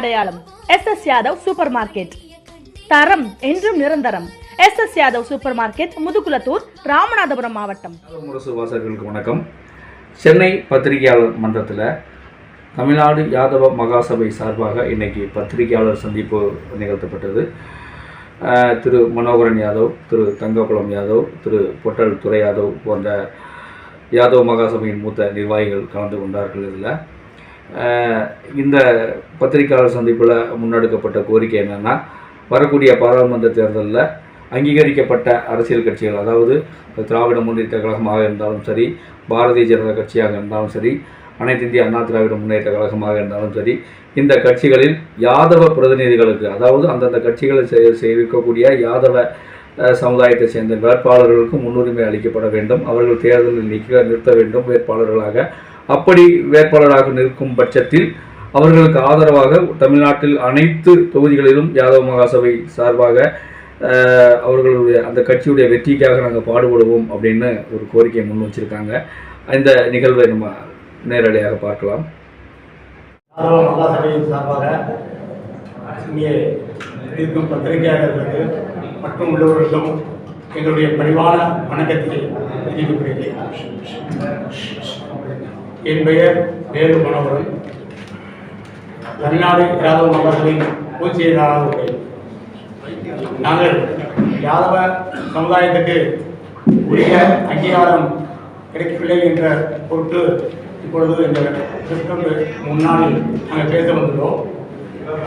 அடையாளம். S S Yadav super market தரம் என்றும் நிரந்தரம். S S Yadav super market Mudukulathur Ramanathapuram மாவட்டம். முரசு வாசகர்களுக்கு வணக்கம். சென்னை பத்திரிகையாளர் மன்றத்தில் தமிழ்நாடு யாதவ மகாசபை சார்பாக இன்னைக்கு பத்திரிகையாளர் சந்திப்பு நிகழ்த்தப்பட்டது. திரு மனோகரன் யாதவ் திரு தங்கக்குளம் யாதவ் திரு பொட்டல் துரை யாதவ் போன்ற யாதவ மகாசபையின் மூத்த நிர்வாகிகள் கலந்து கொண்டார்கள் இதில். இந்த பத்திரிகையாளர் சந்திப்பில் முன்னெடுக்கப்பட்ட கோரிக்கை என்னென்னா வரக்கூடிய பாராளுமன்ற தேர்தலில் அங்கீகரிக்கப்பட்ட அரசியல் கட்சிகள் அதாவது திராவிட முன்னேற்ற கழகமாக இருந்தாலும் சரி பாரதிய ஜனதா கட்சியாக இருந்தாலும் சரி அனைத்து இந்திய அண்ணா திராவிட முன்னேற்ற கழகமாக இருந்தாலும் சரி இந்த கட்சிகளில் யாதவ பிரதிநிதிகளுக்கு அதாவது அந்தந்த கட்சிகளை செய்- செய்விக்கக்கூடிய யாதவ சமுதாயத்தை சேர்ந்த வேட்பாளர்களுக்கு முன்னுரிமை அளிக்கப்பட வேண்டும். அவர்கள் தேர்தலில் நிற்க நிறுத்த வேண்டும். வேட்பாளர்களாக அப்படி வேட்பாளராக நிற்கும் பட்சத்தில் அவர்களுக்கு ஆதரவாக தமிழ்நாட்டில் அனைத்து தொகுதிகளிலும் யாதவ மகாசபை சார்பாக அவர்களுடைய அந்த கட்சியுடைய வெற்றிக்காக நாங்கள் பாடுபடுவோம் அப்படின்னு ஒரு கோரிக்கையை முன் வச்சிருக்காங்க. இந்த நிகழ்வை நம்ம நேரடியாக பார்க்கலாம். சார்பாக இங்கே இருக்கும் பத்திரிகையாளர்களுக்கு மற்றும் உள்ளவர்களுக்கும் எங்களுடைய பணிவான வணக்கத்தை தெரிவிக்கப்படுகிறேன் என் பெயர் வேலு மனோகரன். தமிழ்நாடு யாதவ மகாசபையின் பொதுச் செயலாளர் நாங்கள் யாதவ சமுதாயத்துக்கு உரிய அங்கீகாரம் கிடைக்கவில்லை என்ற பொருட்டு இப்பொழுது இந்த முன்னால் நாங்கள் பேச வந்துள்ளோம்.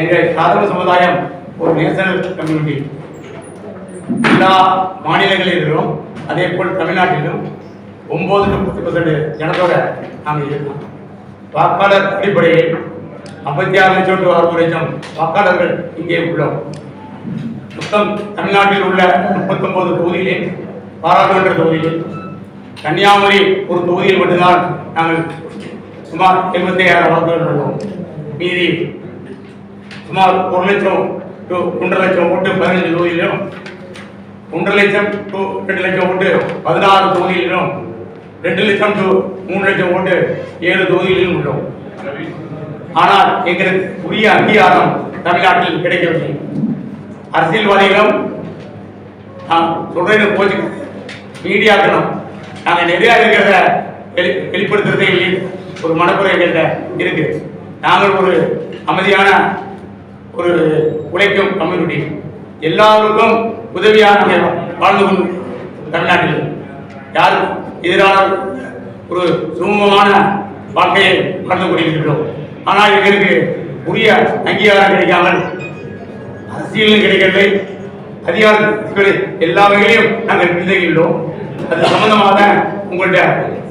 எங்கள் யாதவ சமுதாயம் ஒரு நேஷனல் கம்யூனிட்டி. எல்லா மாநிலங்களிலும் அதே போல் தமிழ்நாட்டிலும் ஒம்பது டு பத்து பர்சன்ட் ஜனத்தோட நாங்கள் இருக்கோம் வாக்காளர் அடிப்படையில் ஐம்பத்தி ஆறு லட்சம் டு அறுபது லட்சம் வாக்காளர்கள் இங்கே உள்ளோம். மொத்தம் தமிழ்நாட்டில் உள்ள முப்பத்தொன்பது தொகுதியிலே பாராளுமன்ற தொகுதியில் கன்னியாகுமரி ஒரு தொகுதியில் மட்டும்தான் நாங்கள் சுமார் எண்பத்தி ஐயாயிரம் வாக்குகள் உள்ளோம். மீதி சுமார் ஒரு லட்சம் டு ஒன்றரை லட்சம் ஓட்டு பதினஞ்சு தொகுதியிலும் ஒன்றரை லட்சம் டு ரெண்டு லட்சம் ஓட்டு பதினாறு தொகுதியிலும் ரெண்டு லட்சம் டு மூணு லட்சம் ஓட்டு ஏழு தொகுதிகளிலும் உள்ளோம். ஆனால் எங்களுக்கு உரிய அங்கீகாரம் தமிழ்நாட்டில் கிடைக்கவில்லை. அரசியல்வாதிகளும் நான் சொல்றது போச்சு மீடியாக்களும் நாங்கள் நிறையா இருக்கிறத வெளி வெளிப்படுத்துறதே இல்லை. ஒரு மனக்குறை எங்கள்கிட்ட இருக்கு. நாங்கள் ஒரு அமைதியான ஒரு உழைக்கும் கம்யூனிட்டி எல்லாருக்கும் உதவியாக வாழ்ந்து கொண்டு தமிழ்நாட்டில் யாரும் எதிரான ஒரு சுமூகமான வாழ்க்கையை வாழ்ந்து கொண்டிருக்கிறோம். ஆனால் எங்களுக்கு உரிய அங்கீகாரம் கிடைக்காமல் அரசியலும் கிடைக்கவில்லை. அதிகாரத்தில் எல்லா வகையிலையும் நாங்கள் பின்தங்கியுள்ளோம். அது சம்பந்தமாக உங்கள்கிட்ட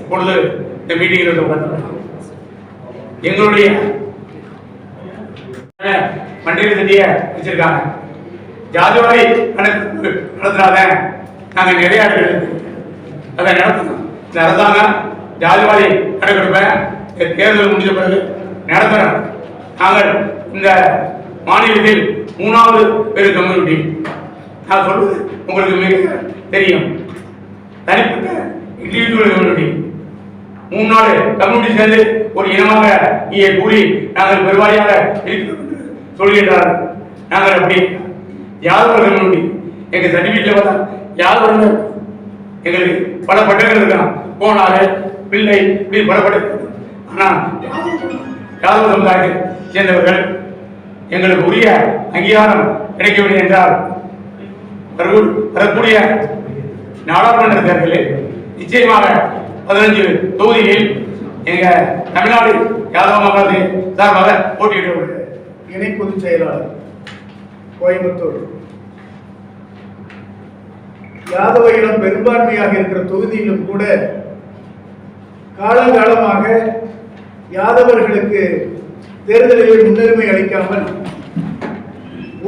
இப்பொழுது இந்த மீட்டிங்கில் உட்கார்ந்து எங்களுடைய மண்டியில் தட்டிய வச்சிருக்காங்க. ஜாதிவாரி நடத்துறாத நாங்கள் நிறைய அதை நடத்தணும் அரசாங்கம் ஜாதிவாதி கணக்கெடுப்பை தேர்தல் முடிஞ்ச பிறகு நடத்துகிறோம் நாங்கள் இந்த மாநிலத்தில் மூணாவது பெரு கம்யூனிட்டி நான் சொல்வது உங்களுக்கு மிக தெரியும். தனிப்பட்ட இண்டிவிஜுவல் கம்யூனிட்டி மூணு நாள் கம்யூனிட்டி சேர்ந்து ஒரு இனமாக இங்கே கூறி நாங்கள் பெருவாரியாக இருக்கிறோம் என்று சொல்கின்றார்கள். நாங்கள் அப்படி யாதவ கம்யூனிட்டி எங்கள் சர்டிஃபிகேட்டில் பார்த்தா யாதவ எங்களுக்கு பல பட்டங்கள் இருக்கலாம் போனாரு பிள்ளை இப்படி பல பட்டம் ஆனால் யாதவ சமுதாயத்தை சேர்ந்தவர்கள் எங்களுக்கு உரிய அங்கீகாரம் கிடைக்கவில்லை என்றால் வரக்கூடிய நாடாளுமன்ற தேர்தலில் நிச்சயமாக பதினஞ்சு தொகுதியில் எங்க தமிழ்நாடு யாதவ மகாதி சார்பாக போட்டியிட இணை பொதுச் செயலாளர் கோயம்புத்தூர். யாதவ இனம் பெரும்பான்மையாக இருக்கிற தொகுதியிலும் கூட காலங்காலமாக யாதவர்களுக்கு தேர்தலில் முன்னுரிமை அளிக்காமல்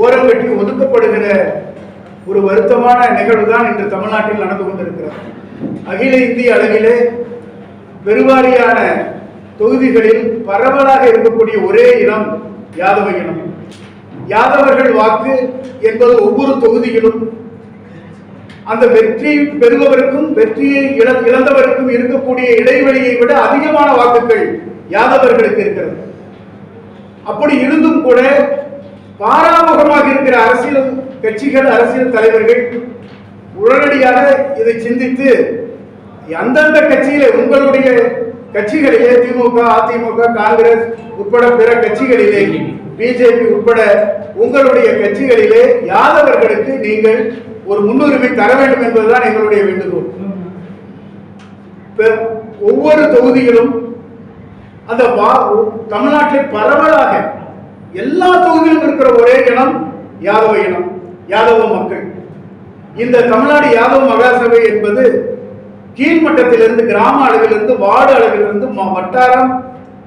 ஓரம் கட்டி ஒதுக்கப்படுகிற ஒரு வருத்தமான நிகழ்வுதான் இன்று தமிழ்நாட்டில் நடந்து கொண்டிருக்கிறது. அகில இந்திய அளவிலே பெருவாரியான தொகுதிகளில் பரவலாக இருக்கக்கூடிய ஒரே இனம் யாதவ இனம். யாதவர்கள் வாக்கு என்பது ஒவ்வொரு தொகுதியிலும் அந்த வெற்றி பெறுபவருக்கும் வெற்றியை இழ- இழந்தவருக்கும் இருக்கக்கூடிய இடைவெளியை விட அதிகமான வாக்குகள் யாதவர்களுக்கு இருக்கிறது. அப்படி இருந்தும் கூட பாராமுகமாக இருக்கிற அரசியல் கட்சிகள் அரசியல் தலைவர்கள் உடனடியாக இதை சிந்தித்து அந்தந்த கட்சியிலே உங்களுடைய கட்சிகளிலே திமுக அதிமுக காங்கிரஸ் உட்பட பிற கட்சிகளிலே பிஜேபி உட்பட உங்களுடைய கட்சிகளிலே யாதவர்களுக்கு நீங்கள் ஒரு முன்னுரிமை தர வேண்டும் என்பதுதான் எங்களுடைய வேண்டுகோள். ஒவ்வொரு தொகுதிகளும் அந்த வா- தமிழ்நாட்டில் பரவலாக எல்லா தொகுதியிலும் இருக்கிற ஒரே இனம் யாதவ இனம் யாதவ மக்கள். இந்த தமிழ்நாடு யாதவ மகாசபை என்பது கீழ்மட்டத்திலிருந்து கிராம அளவிலிருந்து வார்டு அளவிலிருந்து மா- வட்டாரம்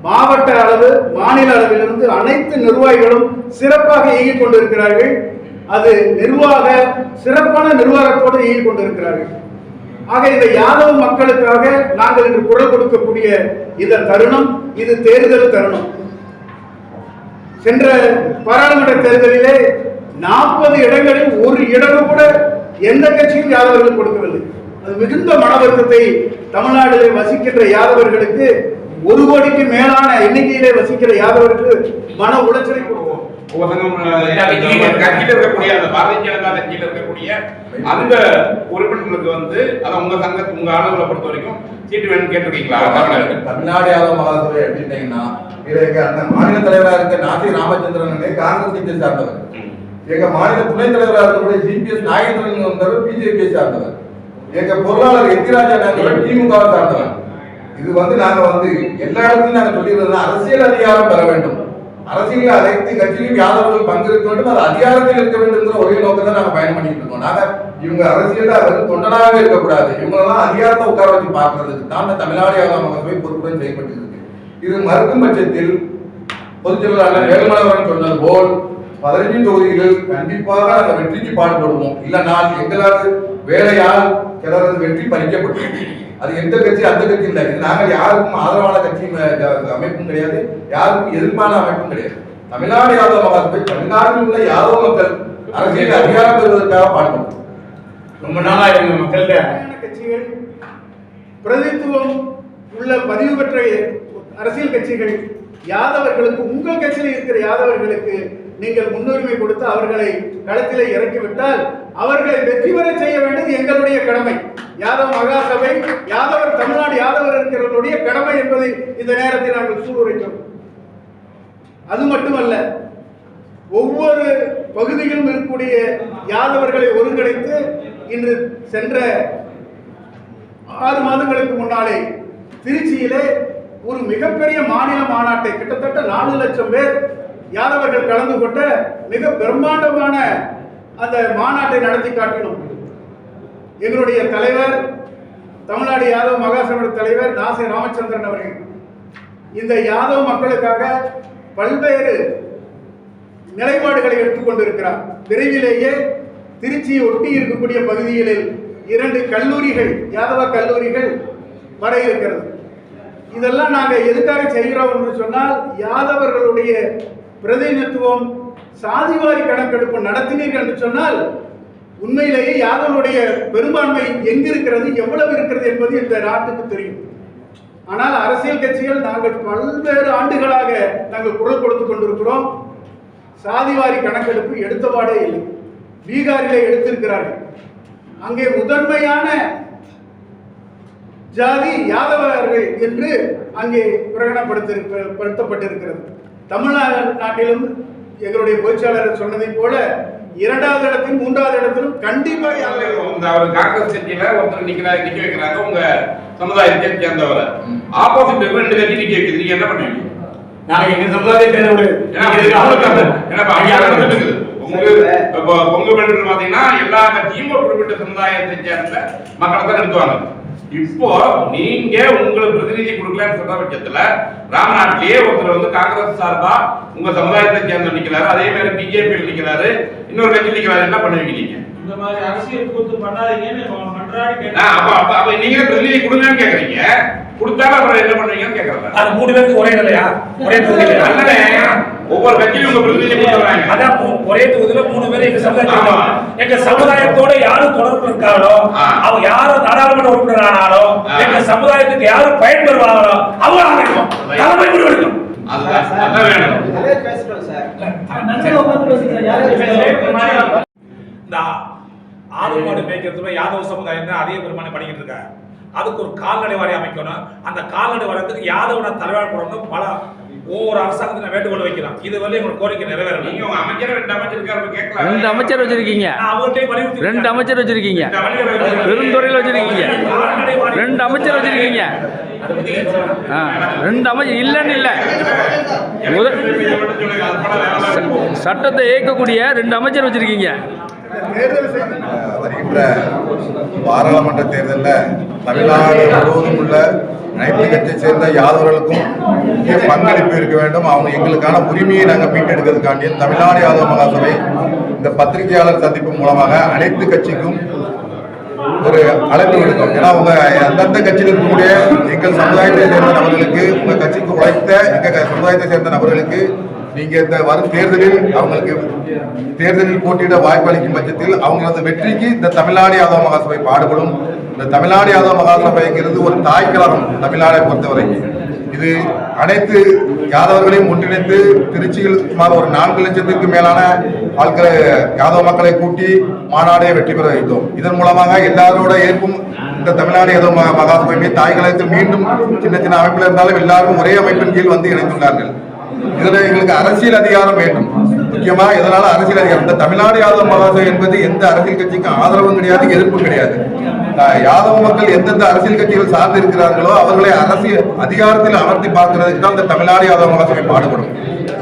மாவட்ட அளவு மாநில அளவிலிருந்து அனைத்து நிர்வாகிகளும் சிறப்பாக இயங்கிக் கொண்டிருக்கிறார்கள். அது நிர்வாக சிறப்பான நிர்வாகத்தோடு இயங்கிக் கொண்டிருக்கிறார்கள். ஆக இந்த யாதவ மக்களுக்காக நாங்கள் இன்று குரல் கொடுக்கக்கூடிய இந்த தருணம் இது தேர்தல் தருணம். சென்ற பாராளுமன்ற தேர்தலிலே நாற்பது இடங்களில் ஒரு இடம் கூட எந்த கட்சியும் யாதவர்கள் கொடுக்கவில்லை. அது மிகுந்த மன வருத்தத்தை தமிழ்நாட்டிலே வசிக்கின்ற யாதவர்களுக்கு ஒரு கோடிக்கு மேலான எண்ணிக்கையிலே வசிக்கிற யாதவர்களுக்கு மன உளைச்சலை கொடுக்கும். ஒவ்வொருத்தங்க கட்சியில் இருக்கக்கூடிய அந்த பாரதிய ஜனதா கட்சியில் இருக்கக்கூடிய அந்த உறுப்பினர்களுக்கு வந்து அதை உங்க சங்க உங்க பொறுத்த வரைக்கும் சீட்டு வேணும்னு கேட்டிருக்கீங்களா? தமிழ்நாடு யாதவ மகாசபை எங்க அந்த மாநில தலைவரா இருக்க நாசி ராமச்சந்திரன் காங்கிரஸ் கட்சியை சார்ந்தவர். எங்க மாநில துணைத் தலைவரா இருக்கக்கூடிய ஜிபிஎஸ் நாகேந்திரன் வந்தவர் பிஜேபியை சார்ந்தவர். எங்க பொருளாளர் எத்திராஜா நாங்கள் திமுகவை சார்ந்தவர். இது வந்து நாங்க வந்து எல்லா இடத்துலயும் நாங்க சொல்லிடுறது அரசியல் அதிகாரம் பெற வேண்டும். அரசியல் அனைத்து கட்சியிலும் யாதவர்கள் பங்கிருக்க வேண்டும் அது அதிகாரத்தில் இருக்க வேண்டும்ங்கிற ஒரே நோக்கத்தை நாங்க பயணம் பண்ணிட்டு இருக்கோம். நாங்க இவங்க அரசியல் வெறும் தொண்டனாகவே இருக்கக்கூடாது. இவங்களெல்லாம் அதிகாரத்தை உட்கார வச்சு பார்க்கறதுக்கு தான் தமிழ்நாடு யாதவ மகசபை பொறுப்புடன் செயல்பட்டு இருக்கு இது மறுக்கும் பட்சத்தில் பொதுச் செயலாளர் வேலுமணவரன் சொன்னது போல் பதினஞ்சு தொகுதிகள் கண்டிப்பாக நாங்கள் வெற்றிக்கு பாடுபடுவோம். இல்லைனால் எங்களால் வேலையால் சிலரது வெற்றி பறிக்கப்படும். அது எந்த கட்சி அந்த கட்சி இல்லை. இது நாங்கள் யாருக்கும் ஆதரவான கட்சி அமைப்பும் கிடையாது. யாருக்கும் எதிர்ப்பான அமைப்பும் கிடையாது. தமிழ்நாடு யாதவ மகாசபை தமிழ்நாட்டில் உள்ள யாதவ மக்கள் அரசியல் அதிகாரம் பெறுவதற்காக பாடுபடும். ரொம்ப நாளா எங்க மக்கள்கிட்ட கட்சிகள் பிரதித்துவம் உள்ள பதிவு பெற்ற அரசியல் கட்சிகள் யாதவர்களுக்கு உங்கள் கட்சியில் இருக்கிற யாதவர்களுக்கு நீங்கள் முன்னுரிமை கொடுத்து அவர்களை களத்திலே இறக்கிவிட்டால் அவர்களை வெற்றி பெற செய்ய வேண்டியது எங்களுடைய கடமை. யாதவ மகாசபை யாதவர் தமிழ்நாடு யாதவர் இருக்கிறவர்களுடைய கடமை என்பதை இந்த நேரத்தில் நாங்கள் சூடுரைக்கிறோம் அது மட்டுமல்ல ஒவ்வொரு பகுதியிலும் இருக்கக்கூடிய யாதவர்களை ஒருங்கிணைத்து இன்று சென்ற ஆறு மாதங்களுக்கு முன்னாலே திருச்சியிலே ஒரு மிகப்பெரிய மாநில மாநாட்டை கிட்டத்தட்ட நாலு லட்சம் பேர் யாதவர்கள் கலந்து கொண்ட மிக பிரம்மாண்டமான அந்த மாநாட்டை நடத்தி காட்டினோம் எங்களுடைய தலைவர் தமிழ்நாடு யாதவ மகாசபோட தலைவர் நாசை ராமச்சந்திரன் அவர்கள். இந்த யாதவ மக்களுக்காக பல்வேறு நிலைப்பாடுகளை எடுத்துக்கொண்டிருக்கிறார் விரைவிலேயே திருச்சியை ஒட்டி இருக்கக்கூடிய பகுதிகளில் இரண்டு கல்லூரிகள் யாதவ கல்லூரிகள் வர இருக்கிறது. இதெல்லாம் நாங்கள் எதுக்காக செய்கிறோம் என்று சொன்னால் யாதவர்களுடைய பிரதிநிதித்துவம் சாதிவாரி கணக்கெடுப்பு நடத்தினீர்கள் என்று சொன்னால் உண்மையிலேயே யாதவருடைய பெரும்பான்மை எங்கிருக்கிறது எவ்வளவு இருக்கிறது என்பது இந்த நாட்டுக்கு தெரியும். ஆனால் அரசியல் கட்சிகள் நாங்கள் பல்வேறு ஆண்டுகளாக நாங்கள் குரல் கொடுத்துக் கொண்டிருக்கிறோம். சாதிவாரி கணக்கெடுப்பு எடுத்தபாடே இல்லை. பீகாரிலே எடுத்திருக்கிறார்கள். அங்கே முதன்மையான ஜாதி யாதவர்கள் என்று அங்கே பிரகடனப்படுத்திருப்படுத்தப்பட்டிருக்கிறது தமிழ்நாட்டிலும் எங்களுடைய பொதுச்சாளர் சொன்னதைப் போல இரண்டாவது இடத்திலும் மூன்றாவது இடத்திலும் கண்டிப்பாக அவர் காங்கிரஸ் கட்சியில ஒருத்தர் நிக்கிறாரு நிக்க வைக்கிறாங்க உங்க சமுதாயத்தை சேர்ந்தவரை ஆப்போசிட் ரெண்டு கட்சி நிக்க வைக்குது நீங்க என்ன பண்ணுவீங்க நாங்க எங்க சமுதாயத்தை பொங்கு பெண்கள் பாத்தீங்கன்னா எல்லா கட்சியும் ஒரு குறிப்பிட்ட சமுதாயத்தை சேர்ந்த மக்களை தான் நிறுத்துவாங்க இப்போ நீங்க உங்களுக்கு பிரதிநிதி கொடுக்கலன்னு சொல்ற பட்சத்துல ராமநாட்டிலேயே ஒருத்தர் வந்து காங்கிரஸ் சார்பா உங்க சமுதாயத்தை சேர்ந்து நிக்கிறாரு அதே மாதிரி பிஜேபி நிக்கிறாரு இன்னொரு கட்சி நிக்கிறாரு என்ன பண்ணுவீங்க நீங்க? இந்த மாதிரி அரசியல் கூத்து பண்ணாதீங்கன்னு அப்ப அப்ப அப்ப நீங்க பிரதிநிதி கொடுங்கன்னு கேக்குறீங்க. கொடுத்தாலும் அப்புறம் என்ன பண்ணுவீங்கன்னு கேக்குறேன். அது மூணு பேருக்கு ஒரே நிலையா? ஒரே அண்ணனே, ஒவ்வொரு கட்சியும் உங்க பிரதிநிதி கொடுத்துறாங்க அதான் மூ- ஒரே தொகுதியில மூணு பேர் எங்க சமுதாயத்தோட ஆமா. எங்க சமுதாயத்தோட யாரு தொடர்பு இருக்காங்களோ ஆ. அவங்க யாரு நாடாளுமன்ற உறுப்பினர் ஆனாலோ. எங்க சமுதாயத்துக்கு யாரு பயன்பெறுவாங்களோ அவங்க ஆரம்பிக்கும் தலைமை முடிவெடுக்கும் ஆடு மாடு மேய்க்கிறதுல யாதவ சமுதாயம் தான் அதிக பெருமானம் பண்ணிக்கிட்டு இருக்காங்க. அதுக்கு ஒரு கால்நடை வாரியம் அமைக்கணும். அந்த கால்நடை வாரியத்துக்கு யாதவன தலைவர் போடணும் பல ஒவ்வொரு அரசாங்கத்தின வேண்டுகோள் வைக்கிறோம் இது வந்து எங்களுக்கு கோரிக்கை நிறைவேறணும். நீங்க உங்க அமைச்சர் ரெண்டு அமைச்சர் இருக்காரு கேட்கலாம் ரெண்டு அமைச்சர் வச்சிருக்கீங்க. ரெண்டு அமைச்சர் வச்சிருக்கீங்க. பெருந்துறையில் வச்சிருக்கீங்க. ரெண்டு அமைச்சர் வச்சிருக்கீங்க. ஆ ரெண்டு அமைச்சர் இல்லைன்னு இல்லை. சட்டத்தை இயக்கக்கூடிய ரெண்டு அமைச்சர் வச்சிருக்கீங்க. வருகின்ற பாராளுமன்ற தேர்தலில் தமிழ்நாடு முழுவதும் உள்ள அனைத்து கட்சியை சேர்ந்த யாதவர்களுக்கும் முக்கிய பங்களிப்பு இருக்க வேண்டும். அவங்க எங்களுக்கான உரிமையை நாங்கள் மீட்டெடுக்கிறதுக்காண்டி தமிழ்நாடு யாதவ மகாசபை இந்த பத்திரிகையாளர் சந்திப்பு மூலமாக அனைத்து கட்சிக்கும் ஒரு அழைப்பு விடுக்கும் ஏன்னா உங்க அந்தந்த கட்சியில் இருக்கக்கூடிய எங்கள் சமுதாயத்தை சேர்ந்த நபர்களுக்கு உங்க கட்சிக்கு உழைத்த எங்க சமுதாயத்தை சேர்ந்த நபர்களுக்கு நீங்க இந்த வரும் தேர்தலில் அவங்களுக்கு தேர்தலில் போட்டியிட வாய்ப்பு அளிக்கும் பட்சத்தில் அவங்களது வெற்றிக்கு இந்த தமிழ்நாடு யாதவ மகாசபை பாடுபடும். இந்த தமிழ்நாடு யாதவ மகாசபைங்கிறது ஒரு தாய் கழகம் தமிழ்நாடை பொறுத்தவரைக்கும் இது அனைத்து யாதவர்களையும் ஒன்றிணைத்து திருச்சியில் சுமார் ஒரு நான்கு லட்சத்திற்கு மேலான ஆட்களை யாதவ மக்களை கூட்டி மாநாடை வெற்றி பெற வைத்தோம். இதன் மூலமாக எல்லாரோட ஏற்பும் இந்த தமிழ்நாடு யாதவ மகாசபை தாய் கழகத்தில் மீண்டும் சின்ன சின்ன அமைப்பில் இருந்தாலும் எல்லாரும் ஒரே அமைப்பின் கீழ் வந்து இணைந்துள்ளார்கள் இதுல எங்களுக்கு அரசியல் அதிகாரம் வேண்டும். முக்கியமா இதனால அரசியல் அதிகாரம்? இந்த தமிழ்நாடு யாதவ மகாசபை என்பது எந்த அரசியல் கட்சிக்கும் ஆதரவும் கிடையாது எதிர்ப்பும் கிடையாது. யாதவ மக்கள் எந்தெந்த அரசியல் கட்சிகள் சார்ந்து இருக்கிறார்களோ அவர்களை அரசியல் அதிகாரத்தில் அமர்த்தி பார்க்கிறதுக்கு தான் இந்த தமிழ்நாடு யாதவ மகாசபை பாடுபடும்.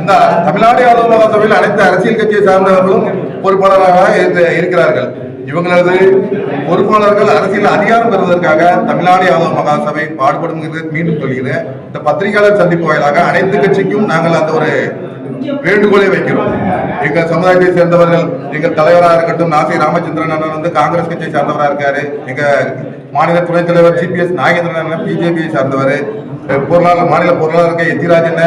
இந்த தமிழ்நாடு யாதவ மகாசபையில் அனைத்து அரசியல் கட்சியை சார்ந்தவர்களும் பொறுப்பாளராக இருக்கிறார்கள். இவங்களது பொறுப்பாளர்கள் அரசியல் அதிகாரம் பெறுவதற்காக தமிழ்நாடு யாதவ மகாசபை பாடுபடும் மீண்டும் சொல்கிறேன். இந்த பத்திரிகையாளர் சந்திப்பு வாயிலாக அனைத்து கட்சிக்கும் நாங்கள் அந்த ஒரு வேண்டுகோளை வைக்கிறோம். எங்கள் சமுதாயத்தை சேர்ந்தவர்கள் எங்கள் தலைவராக இருக்கட்டும் நாசி ராமச்சந்திரன் அண்ணன் வந்து காங்கிரஸ் கட்சியை சார்ந்தவராக இருக்காரு. எங்க மாநில துணைத் தலைவர் ஜிபிஎஸ் நாகேந்திரன் அண்ணன் பிஜேபியை சார்ந்தவர். பொருளாளர் மாநில பொருளாளர் இருக்க எத்திராஜன்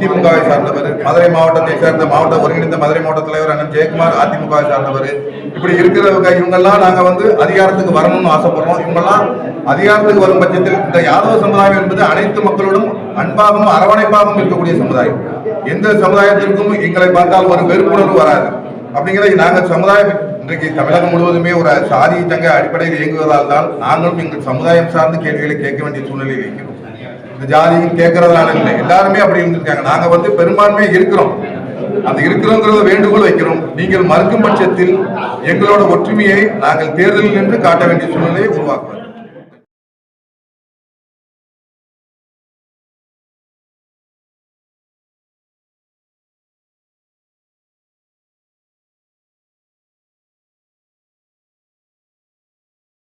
திமுகவை சார்ந்தவர். மதுரை மாவட்டத்தை சேர்ந்த மாவட்ட ஒருங்கிணைந்த மதுரை மாவட்ட தலைவர் அண்ணன் ஜெயக்குமார் அதிமுகவை சார்ந்தவர். இப்படி இருக்கிறவங்க இவங்கெல்லாம் நாங்க வந்து அதிகாரத்துக்கு வரணும்னு ஆசைப்படுறோம். இவங்கெல்லாம் அதிகாரத்துக்கு வரும் பட்சத்தில் இந்த யாதவ சமுதாயம் என்பது அனைத்து மக்களோடும் அன்பாகவும் அரவணைப்பாகவும் இருக்கக்கூடிய சமுதாயம். எந்த சமுதாயத்திற்கும் எங்களை பார்த்தால் ஒரு வெறுப்புணர்வு வராது. அப்படிங்கிறத நாங்கள் சமுதாயம் இன்றைக்கு தமிழகம் முழுவதுமே ஒரு சாதி சங்க அடிப்படையில் இயங்குவதால் தான் நாங்களும் எங்கள் சமுதாயம் சார்ந்த கேள்விகளை கேட்க வேண்டிய சூழ்நிலையில் இருக்கிறோம். இந்த ஜாதியும் கேட்கறதுனால இல்லை. எல்லாருமே அப்படி இருந்திருக்காங்க. நாங்க வந்து பெரும்பான்மையாக இருக்கிறோம். அது இருக்கிறோங்கிறத வேண்டுகோள் வைக்கிறோம். நீங்கள் மறுக்கும் பட்சத்தில் எங்களோட ஒற்றுமையை நாங்கள் தேர்தலில் நின்று காட்ட வேண்டிய சூழ்நிலையை உருவாக்குவோம்.